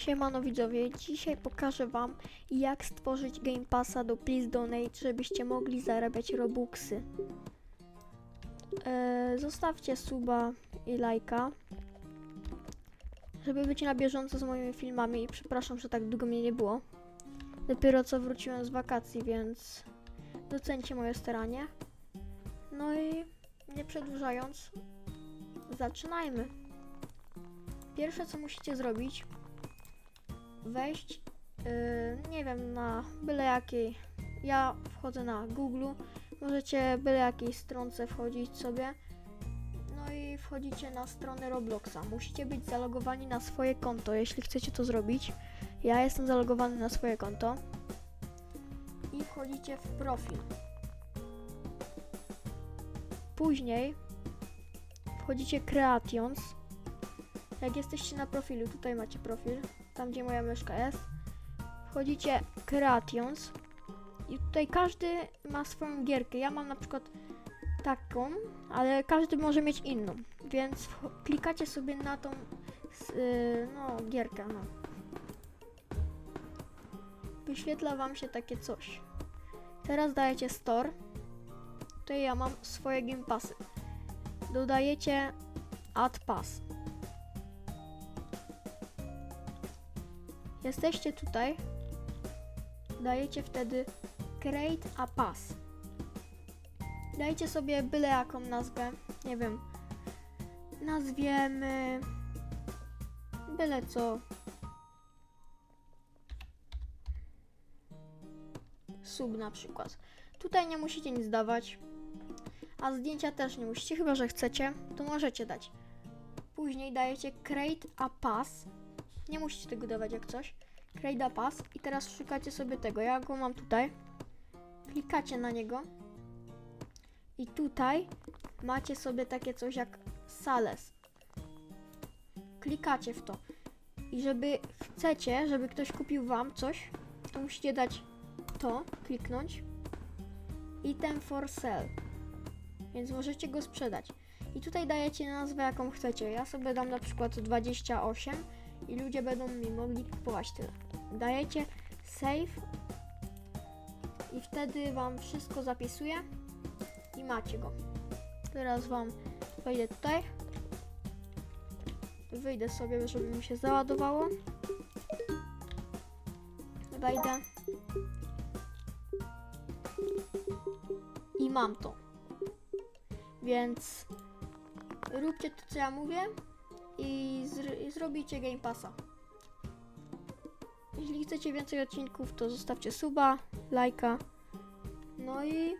Siemano widzowie, dzisiaj pokażę wam jak stworzyć Game Passa do Please Donate, żebyście mogli zarabiać Robuxy. Eee, zostawcie suba i lajka, żeby być na bieżąco z moimi filmami i przepraszam, że tak długo mnie nie było. Dopiero co wróciłem z wakacji, więc docencie moje staranie. No i nie przedłużając, zaczynajmy. Pierwsze co musicie zrobić, wejść, yy, nie wiem, na byle jakiej. Ja wchodzę na Google, możecie byle jakiej stronce wchodzić sobie. No i wchodzicie na stronę Robloxa. Musicie być zalogowani na swoje konto, jeśli chcecie to zrobić. Ja jestem zalogowany na swoje konto. I wchodzicie w profil. Później wchodzicie Creations. Jak jesteście na profilu, tutaj macie profil, tam gdzie moja myszka jest. Wchodzicie Creations i tutaj każdy ma swoją gierkę. Ja mam na przykład taką, ale każdy może mieć inną, więc klikacie sobie na tą s- y, no, gierkę. No. Wyświetla wam się takie coś. Teraz dajecie Store. Tutaj ja mam swoje Game Passy. Dodajecie Add Pass. Jesteście tutaj. Dajecie wtedy Create a Pass. Dajcie sobie byle jaką nazwę. Nie wiem. Nazwiemy. Byle co. Sub na przykład. Tutaj nie musicie nic dawać. A zdjęcia też nie musicie, chyba że chcecie, to możecie dać. Później dajecie Create a Pass. Nie musicie tego dawać jak coś. Create Pass i teraz szukacie sobie tego. Ja go mam tutaj. Klikacie na niego. I tutaj macie sobie takie coś jak Sales. Klikacie w to. I żeby chcecie, żeby ktoś kupił wam coś, to musicie dać to, kliknąć. Item for sale. Więc możecie go sprzedać. I tutaj dajecie nazwę jaką chcecie. Ja sobie dam na przykład 28 i ludzie będą mi mogli kupować tyle. Dajecie save i wtedy wam wszystko zapisuje i macie go. Teraz wam wejdę tutaj. Wyjdę sobie, żeby mi się załadowało. Wejdę. I mam to. Więc róbcie to, co ja mówię i, zr- i zrobicie Game Passa. Jeśli chcecie więcej odcinków, to zostawcie suba, lajka. No i